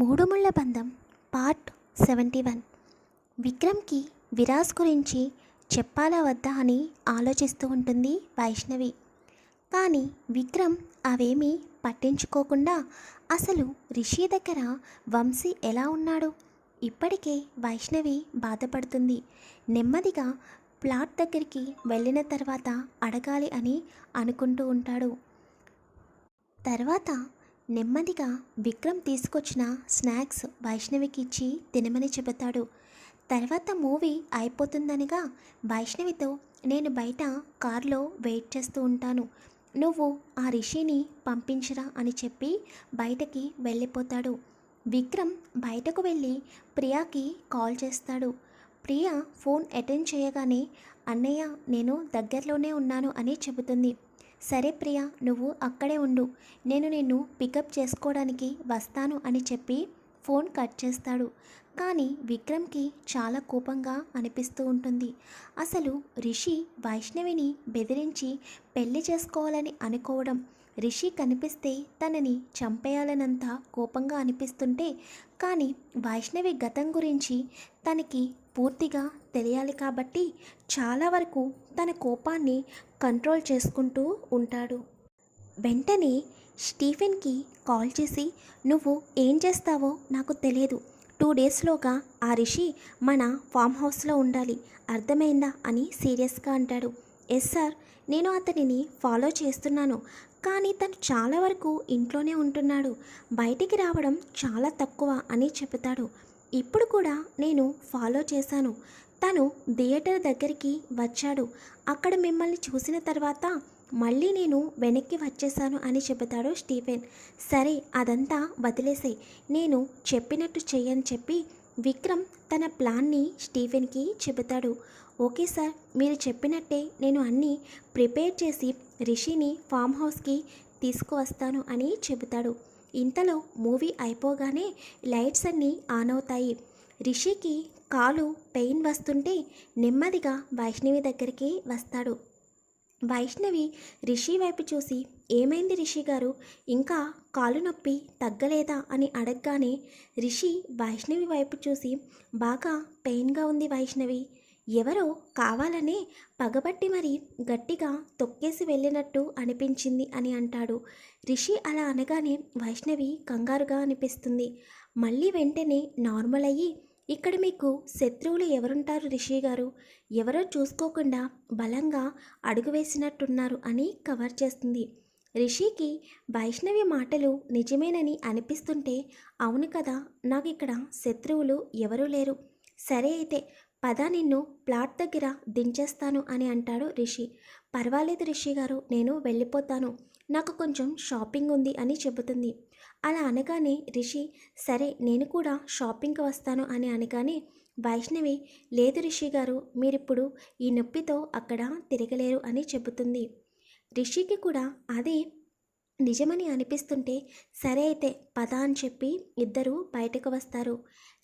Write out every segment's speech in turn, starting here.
Moodu Mulla Bandham part seventy one. విక్రమ్కి Viraj గురించి చెప్పాలా వద్దా అని ఆలోచిస్తూ ఉంటుంది వైష్ణవి. కానీ విక్రమ్ అవేమీ పట్టించుకోకుండా అసలు రిషి దగ్గర వంశీ ఎలా ఉన్నాడు? ఇప్పటికే వైష్ణవి బాధపడుతుంది. నెమ్మదిగా ప్లాట్ దగ్గరికి వెళ్ళిన తర్వాత అడగాలి అని అనుకుంటూ ఉంటాడు. తర్వాత నెమ్మదిగా విక్రమ్ తీసుకొచ్చిన స్నాక్స్ వైష్ణవికి ఇచ్చి తినమని చెబుతాడు. తర్వాత మూవీ అయిపోతుందనగా వైష్ణవితో నేను బయట కారులో వెయిట్ చేస్తూ ఉంటాను. నువ్వు ఆ రిషిని పంపించరా అని చెప్పి బయటకి వెళ్ళిపోతాడు. విక్రమ్ బయటకు వెళ్ళి ప్రియాకి కాల్ చేస్తాడు. ప్రియా ఫోన్ అటెండ్ చేయగానే అన్నయ్య నేను దగ్గరలోనే ఉన్నాను అని చెబుతుంది. సరే ప్రియా నువ్వు అక్కడే ఉండు. నేను నిన్ను పికప్ చేసుకోవడానికి వస్తాను అని చెప్పి ఫోన్ కట్ చేస్తాడు. కానీ విక్రమ్కి చాలా కోపంగా అనిపిస్తూ ఉంటుంది. అసలు రిషి వైష్ణవిని బెదిరించి పెళ్ళి చేసుకోవాలని అనుకోవడం రిషి కనిపిస్తే తనని చంపేయాలనంత కోపంగా అనిపిస్తుంటే కానీ వైష్ణవి గతం గురించి తనకి పూర్తిగా తెలియాలి కాబట్టి చాలా వరకు తన కోపాన్ని కంట్రోల్ చేసుకుంటూ ఉంటాడు. వెంటనే స్టీఫెన్కి కాల్ చేసి నువ్వు ఏం చేస్తావో నాకు తెలియదు. టూ డేస్లోగా ఆ రిషి మన ఫామ్ హౌస్లో ఉండాలి. అర్థమైందా? అని సీరియస్గా అంటాడు. ఎస్ సార్ నేను అతనిని ఫాలో చేస్తున్నాను. కానీ తను చాలా వరకు ఇంట్లోనే ఉంటున్నాడు. బయటికి రావడం చాలా తక్కువ అని చెబుతాడు. ఇప్పుడు కూడా నేను ఫాలో చేశాను. తను థియేటర్ దగ్గరికి వచ్చాడు. అక్కడ మిమ్మల్ని చూసిన తర్వాత మళ్ళీ నేను వెనక్కి వచ్చేసాను అని చెబుతాడు స్టీఫెన్. సరే అదంతా వదిలేసాయి. నేను చెప్పినట్టు చెయ్యని చెప్పి విక్రమ్ తన ప్లాన్ని స్టీఫెన్కి చెబుతాడు. ఓకే సార్ మీరు చెప్పినట్టే నేను అన్నీ ప్రిపేర్ చేసి రిషిని ఫామ్ హౌస్కి తీసుకువస్తాను అని చెబుతాడు. ఇంతలో మూవీ అయిపోగానే లైట్స్ అన్నీ ఆన్ అవుతాయి. రిషికి కాలు పెయిన్ వస్తుంటే నెమ్మదిగా వైష్ణవి దగ్గరికి వస్తాడు. వైష్ణవి రిషి వైపు చూసి ఏమైంది రిషి గారు? ఇంకా కాలు నొప్పి తగ్గలేదా అని అడగగానే రిషి వైష్ణవి వైపు చూసి బాగా పెయిన్గా ఉంది వైష్ణవి. ఎవరో కావాలనే పగబట్టి మరి గట్టిగా తొక్కేసి వెళ్ళినట్టు అనిపించింది అని అంటాడు. రిషి అలా అనగానే వైష్ణవి కంగారుగా అనిపిస్తుంది. మళ్ళీ వెంటనే నార్మల్ అయ్యి ఇక్కడ మీకు శత్రువులు ఎవరుంటారు రిషి గారు? ఎవరో చూసుకోకుండా బలంగా అడుగు వేసినట్టున్నారు అని కవర్ చేస్తుంది. రిషికి వైష్ణవి మాటలు నిజమేనని అనిపిస్తుంటే అవును కదా నాకు ఇక్కడ శత్రువులు ఎవరూ లేరు. సరే అయితే పద నిన్ను ప్లాట్ దగ్గర దించేస్తాను అని అంటాడు రిషి. పర్వాలేదు రిషి గారు నేను వెళ్ళిపోతాను. నాకు కొంచెం షాపింగ్ ఉంది అని చెబుతుంది. అలా అనగానే రిషి సరే నేను కూడా షాపింగ్కి వస్తాను అని అనగానే వైష్ణవి లేదు రిషి గారు మీరిప్పుడు ఈ నొప్పితో అక్కడ తిరగలేరు అని చెబుతుంది. రిషికి కూడా అదే నిజమని అనిపిస్తుంటే సరే అయితే పద అని చెప్పి ఇద్దరు బయటకు వస్తారు.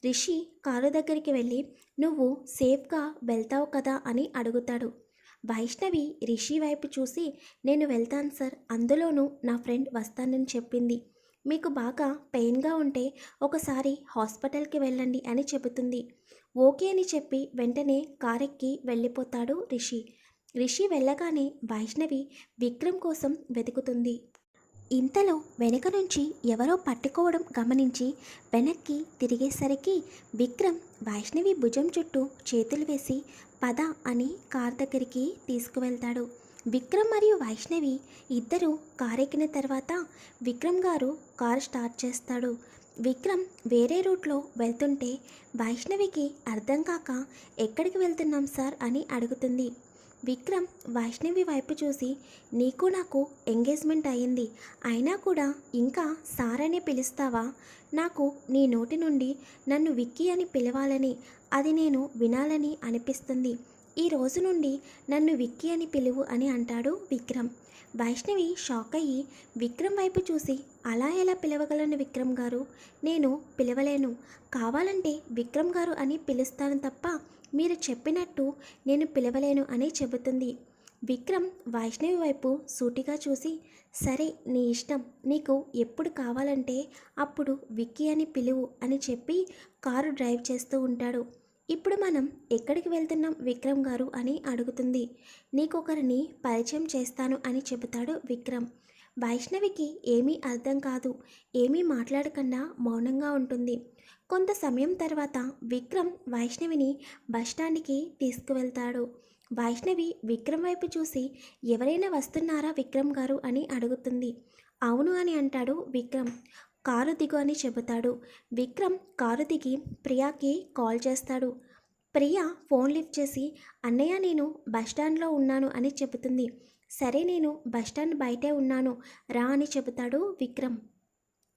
రిషి కారు దగ్గరికి వెళ్ళి నువ్వు సేఫ్గా వెళ్తావు కదా అని అడుగుతాడు. వైష్ణవి రిషి వైపు చూసి నేను వెళ్తాను సార్ అందులోనూ నా ఫ్రెండ్ వస్తానని చెప్పింది. మీకు బాగా పెయిన్గా ఉంటే ఒకసారి హాస్పిటల్కి వెళ్ళండి అని చెబుతుంది. ఓకే అని చెప్పి వెంటనే కారెక్కి వెళ్ళిపోతాడు రిషి. రిషి వెళ్ళగానే వైష్ణవి విక్రమ్ కోసం వెతుకుతుంది. ఇంతలో వెనక నుంచి ఎవరో పట్టుకోవడం గమనించి వెనక్కి తిరిగేసరికి విక్రమ్ వైష్ణవి భుజం చుట్టూ చేతులు వేసి పద అని కార్ దగ్గరికి తీసుకువెళ్తాడు. విక్రమ్ మరియు వైష్ణవి ఇద్దరు కారెక్కిన తర్వాత విక్రమ్ గారు కారు స్టార్ట్ చేస్తాడు. విక్రమ్ వేరే రూట్లో వెళ్తుంటే వైష్ణవికి అర్థం కాక ఎక్కడికి వెళ్తున్నాం సార్? అని అడుగుతుంది. విక్రమ్ వైష్ణవి వైపు చూసి నీకు నాకు ఎంగేజ్మెంట్ అయింది అయినా కూడా ఇంకా సార్ అని పిలుస్తావా? నాకు నీ నోటి నుండి నన్ను విక్కీ అని పిలవాలని అది నేను వినాలని అనిపిస్తుంది. ఈ రోజు నుండి నన్ను విక్కీ అని పిలువు అని అంటాడు విక్రమ్. వైష్ణవి షాక్ అయ్యి విక్రమ్ వైపు చూసి అలా ఎలా పిలవగలను విక్రమ్ గారు? నేను పిలవలేను. కావాలంటే విక్రమ్ గారు అని పిలుస్తాను తప్ప మీరు చెప్పినట్టు నేను పిలవలేను అని చెబుతుంది. విక్రమ్ వైష్ణవి వైపు సూటిగా చూసి సరే నీ ఇష్టం నీకు ఎప్పుడు కావాలంటే అప్పుడు విక్కీ అని పిలువు అని చెప్పి కారు డ్రైవ్ చేస్తూ ఉంటాడు. ఇప్పుడు మనం ఎక్కడికి వెళ్తున్నాం విక్రమ్ గారు అని అడుగుతుంది. నీకొకరిని పరిచయం చేస్తాను అని చెబుతాడు విక్రమ్. వైష్ణవికి ఏమీ అర్థం కాదు. ఏమీ మాట్లాడకుండా మౌనంగా ఉంటుంది. కొంత సమయం తర్వాత విక్రమ్ వైష్ణవిని బస్టాండ్కి తీసుకువెళ్తాడు. వైష్ణవి విక్రమ్ వైపు చూసి ఎవరైనా వస్తున్నారా విక్రమ్ గారు? అని అడుగుతుంది. అవును అని అంటాడు విక్రమ్. కారు దిగు అని చెబుతాడు. విక్రమ్ కారు దిగి ప్రియాకి కాల్ చేస్తాడు. ప్రియా ఫోన్ లిఫ్ట్ చేసి అన్నయ్య నేను బస్టాండ్లో ఉన్నాను అని చెబుతుంది. సరే నేను బస్టాండ్ బయటే ఉన్నాను. రా అని చెబుతాడు విక్రమ్.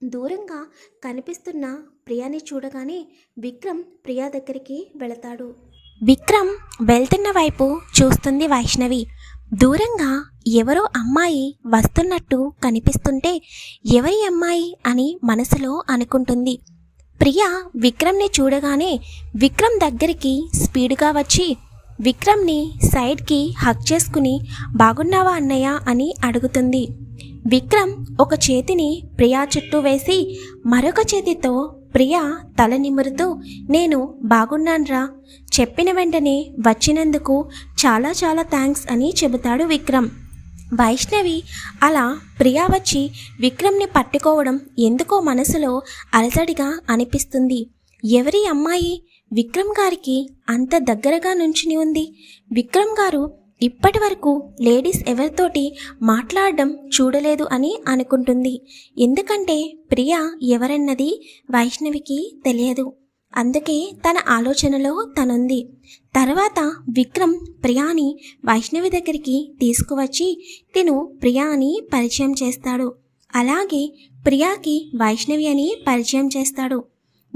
దూరంగా కనిపిస్తున్న ప్రియాని చూడగానే విక్రమ్ ప్రియా దగ్గరికి వెళతాడు. విక్రమ్ వెళ్తున్న వైపు చూస్తుంది వైష్ణవి. దూరంగా ఎవరో అమ్మాయి వస్తున్నట్టు కనిపిస్తుంటే ఎవరి అమ్మాయి అని మనసులో అనుకుంటుంది. ప్రియ విక్రమ్ని చూడగానే విక్రమ్ దగ్గరికి స్పీడ్గా వచ్చి విక్రమ్ని సైడ్కి హక్ చేసుకుని బాగున్నావా అన్నయ్య? అని అడుగుతుంది. విక్రమ్ ఒక చేతిని ప్రియా చుట్టూ వేసి మరొక చేతితో ప్రియా తల నిమురుతూ నేను బాగున్నాన్రా. చెప్పిన వెంటనే వచ్చినందుకు చాలా చాలా థ్యాంక్స్ అని చెబుతాడు విక్రమ్. వైష్ణవి అలా ప్రియా వచ్చి విక్రమ్ని పట్టుకోవడం ఎందుకో మనసులో అలజడిగా అనిపిస్తుంది. ఎవరి అమ్మాయి? విక్రమ్ గారికి అంత దగ్గరగా నుంచుని ఉంది. విక్రమ్ గారు ఇప్పటి వరకు లేడీస్ ఎవరితోటి మాట్లాడడం చూడలేదు అని అనుకుంటుంది. ఎందుకంటే ప్రియ ఎవరన్నది వైష్ణవికి తెలియదు. అందుకే తన ఆలోచనలో తనుంది. తర్వాత విక్రమ్ ప్రియాని వైష్ణవి దగ్గరికి తీసుకువచ్చి తిను ప్రియాని పరిచయం చేస్తాడు. అలాగే ప్రియాకి వైష్ణవి అని పరిచయం చేస్తాడు.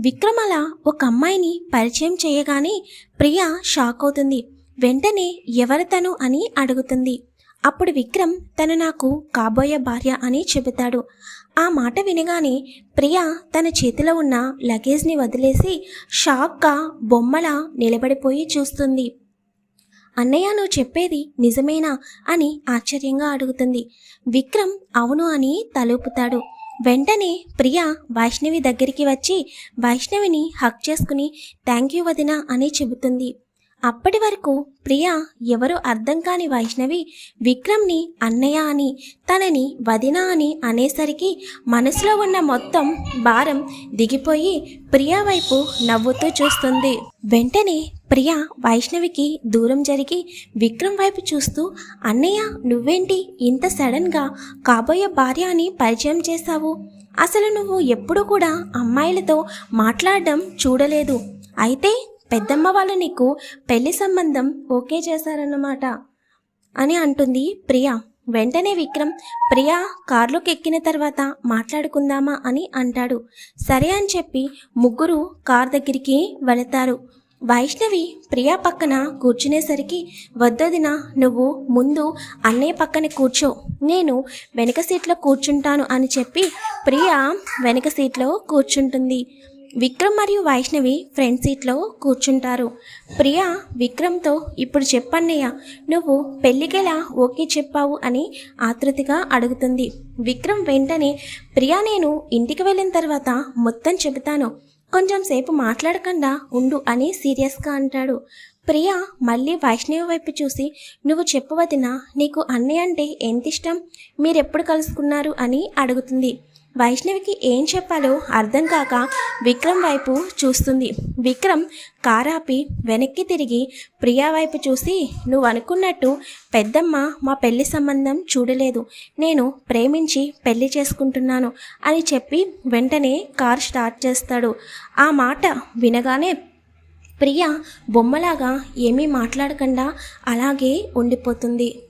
విక్రమ్ అలా ఒక అమ్మాయిని పరిచయం చేయగానే ప్రియా షాక్ అవుతుంది. వెంటనే ఎవరు తను అని అడుగుతుంది. అప్పుడు విక్రమ్ తను నాకు కాబోయే భార్య అని చెబుతాడు. ఆ మాట వినగానే ప్రియా తన చేతిలో ఉన్న లగేజ్ని వదిలేసి షాక్గా బొమ్మలా నిలబడిపోయి చూస్తుంది. అన్నయ్య నువ్వు చెప్పేది నిజమేనా అని ఆశ్చర్యంగా అడుగుతుంది. విక్రమ్ అవును అని తలుపుతాడు. వెంటనే ప్రియా వైష్ణవి దగ్గరికి వచ్చి వైష్ణవిని హక్ చేసుకుని థ్యాంక్ యూ వదిన అని చెబుతుంది. అప్పటి వరకు ప్రియా ఎవరో అర్థం కాని వైష్ణవి విక్రమ్ని అన్నయ్య అని తనని వదిన అని అనేసరికి మనసులో ఉన్న మొత్తం భారం దిగిపోయి ప్రియా వైపు నవ్వుతూ చూస్తుంది. వెంటనే ప్రియా వైష్ణవికి దూరం జరిగి విక్రమ్ వైపు చూస్తూ అన్నయ్య నువ్వేంటి ఇంత సడన్గా కాబోయే భార్య అని పరిచయం చేశావు? అసలు నువ్వు ఎప్పుడు కూడా అమ్మాయిలతో మాట్లాడడం చూడలేదు. అయితే పెద్దమ్మ వాళ్ళు నీకు పెళ్ళి సంబంధం ఓకే చేశారన్నమాట అని అంటుంది ప్రియా. వెంటనే విక్రమ్ ప్రియా కారులోకి ఎక్కిన తర్వాత మాట్లాడుకుందామా అని అంటాడు. సరే అని చెప్పి ముగ్గురు కార్ దగ్గరికి వెళతారు. వైష్ణవి ప్రియా పక్కన కూర్చునేసరికి వద్దొదిన నువ్వు ముందు అన్నయ్య పక్కన కూర్చో. నేను వెనక సీట్లో కూర్చుంటాను అని చెప్పి ప్రియా వెనక సీట్లో కూర్చుంటుంది. విక్రమ్ మరియు వైష్ణవి ఫ్రంట్ సీట్లో కూర్చుంటారు. ప్రియా విక్రమ్తో ఇప్పుడు చెప్పన్నయ్య నువ్వు పెళ్ళికెలా ఓకే చెప్పావు అని ఆతృతిగా అడుగుతుంది. విక్రమ్ వెంటనే ప్రియా నేను ఇంటికి వెళ్ళిన తర్వాత మొత్తం చెబుతాను. కొంచెం సేపు మాట్లాడకుండా ఉండు అని సీరియస్గా అంటాడు. ప్రియా మళ్ళీ వైష్ణవి వైపు చూసి నువ్వు చెప్పవదినా నీకు అన్నయ్య అంటే ఎంత ఇష్టం మీరెప్పుడు కలుసుకున్నారు అని అడుగుతుంది. వైష్ణవికి ఏం చెప్పాలో అర్థం కాక విక్రమ్ వైపు చూస్తుంది. విక్రమ్ కారాపి వెనక్కి తిరిగి ప్రియా వైపు చూసి నువ్వు అనుకున్నట్టు పెద్దమ్మ మా పెళ్ళి సంబంధం చూడలేదు. నేను ప్రేమించి పెళ్ళి చేసుకుంటున్నాను అని చెప్పి వెంటనే కార్ స్టార్ట్ చేస్తాడు. ఆ మాట వినగానే ప్రియ బొమ్మలాగా ఏమీ మాట్లాడకుండా అలాగే ఉండిపోతుంది.